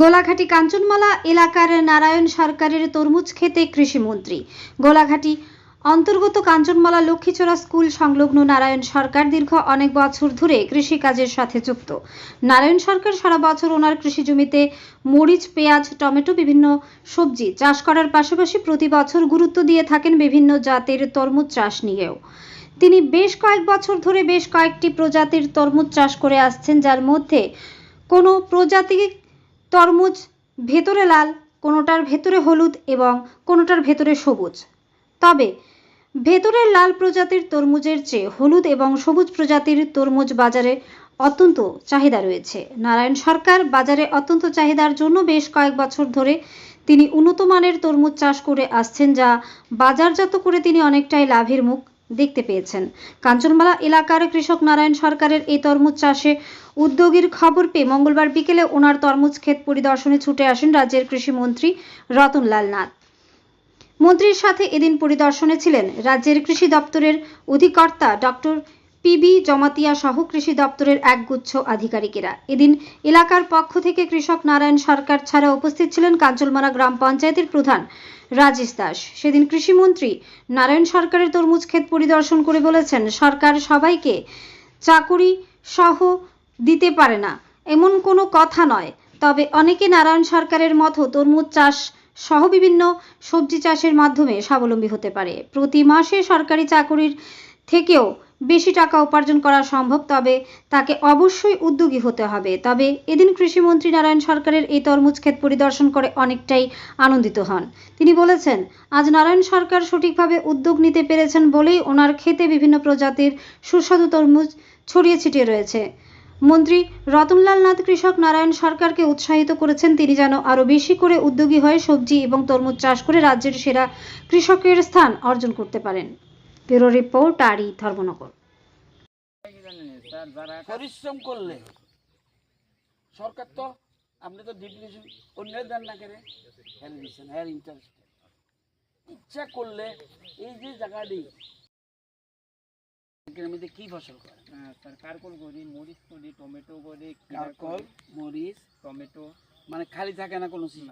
গোলাঘাটি কাঞ্চনমালা এলাকার নারায়ণ সরকারের তরমুজ খেতে কৃষিমন্ত্রী গোলাঘাটি অন্তর্গত কাঞ্চনমালা লক্ষ্মীচড়া স্কুল সংলগ্ন নারায়ণ সরকার দীর্ঘ অনেক বছর ধরে কৃষিকাজের সাথে যুক্ত। নারায়ণ সরকার সারা বছর ওনার কৃষি জমিতে মরিচ, পেঁয়াজ, টমেটো, বিভিন্ন সবজি চাষ করার পাশাপাশি প্রতি বছর গুরুত্ব দিয়ে থাকেন বিভিন্ন জাতের তরমুজ চাষ নিয়েও। তিনি বেশ কয়েক বছর ধরে বেশ কয়েকটি প্রজাতির তরমুজ চাষ করে আসছেন, যার মধ্যে কোনো প্রজাতি তরমুজ ভেতরে লাল, কোনোটার ভেতরে হলুদ এবং কোনোটার ভেতরে সবুজ। তবে ভেতরের লাল প্রজাতির তরমুজের চেয়ে হলুদ এবং সবুজ প্রজাতির তরমুজ বাজারে অত্যন্ত চাহিদা রয়েছে। নারায়ণ সরকার বাজারে অত্যন্ত চাহিদার জন্য বেশ কয়েক বছর ধরে তিনি উন্নত মানের তরমুজ চাষ করে আসছেন, যা বাজারজাত করে তিনি অনেকটাই লাভের মুখ। দেখতে পেয়েছেন। কাঞ্চনমালা এলাকার কৃষক নারায়ণ সরকারের এই তরমুজ চাষে উদ্যোগীর খবর পেয়ে মঙ্গলবার বিকেলে ওনার তরমুজ ক্ষেত পরিদর্শনে ছুটে আসেন রাজ্যের কৃষিমন্ত্রী রতনলাল নাথ। মন্ত্রীর সাথে এদিন পরিদর্শনে ছিলেন রাজ্যের কৃষি দপ্তরের অধিকর্তা ডক্টর পিবি, জমাতিয়া সহ কৃষি দপ্তরের একগুচ্ছ আধিকারিকেরা। এদিন এলাকার পক্ষ থেকে কৃষক নারায়ণ সরকার ছাড়া উপস্থিত ছিলেন কাঞ্চলমারা গ্রাম পঞ্চায়েতের প্রধান রাজেশ দাস। সেদিন কৃষিমন্ত্রী নারায়ণ সরকারের তরমুজ ক্ষেত পরিদর্শন করে বলেছেন, সরকার সবাইকে চাকুরি সহ দিতে পারে না। এমন কোনো কথা নয়। তবে অনেকে নারায়ণ সরকারের মতো তরমুজ চাষ সহ বিভিন্ন সবজি চাষের মাধ্যমে স্বাবলম্বী হতে পারে। প্রতি মাসে সরকারি চাকুরির থেকেও বেশি টাকা উপার্জন করা সম্ভব, তবে তাকে অবশ্যই উদ্যোগী হতে হবে। তবে এদিন কৃষিমন্ত্রী নারায়ণ সরকারের এই তরমুজ ক্ষেত পরিদর্শন করে অনেকটাই আনন্দিত হন। তিনি বলেছেন, আজ নারায়ণ সরকার সঠিকভাবে উদ্যোগ নিতে পেরেছেন বলেই ওনার ক্ষেতে বিভিন্ন প্রজাতির সুস্বাদু তরমুজ ছড়িয়ে ছিটিয়ে রয়েছে। মন্ত্রী রতনলাল নাথ কৃষক নারায়ণ সরকারকে উৎসাহিত করেছেন। তিনি যেন আরও বেশি করে উদ্যোগী হয়ে সবজি এবং তরমুজ চাষ করে রাজ্যের সেরা কৃষকের স্থান অর্জন করতে পারেন। ব্যুরো রিপোর্ট আরই ধর্মনগর। পরিশ্রম করলে। সরকার তো আপনি তো ডিপ্রেশন অন্য দেন না কেন? হ্যার দিচ্ছেন হ্যার ইন্টারেস্ট ইচ্ছা করলে এই যে জায়গাটি মধ্যে কি ফসল করে? স্যার কারকল করি মরিচ করি টমেটো করি কারকল মরিচ। টমেটো। মানে খালি থাকে না কোনো সিজন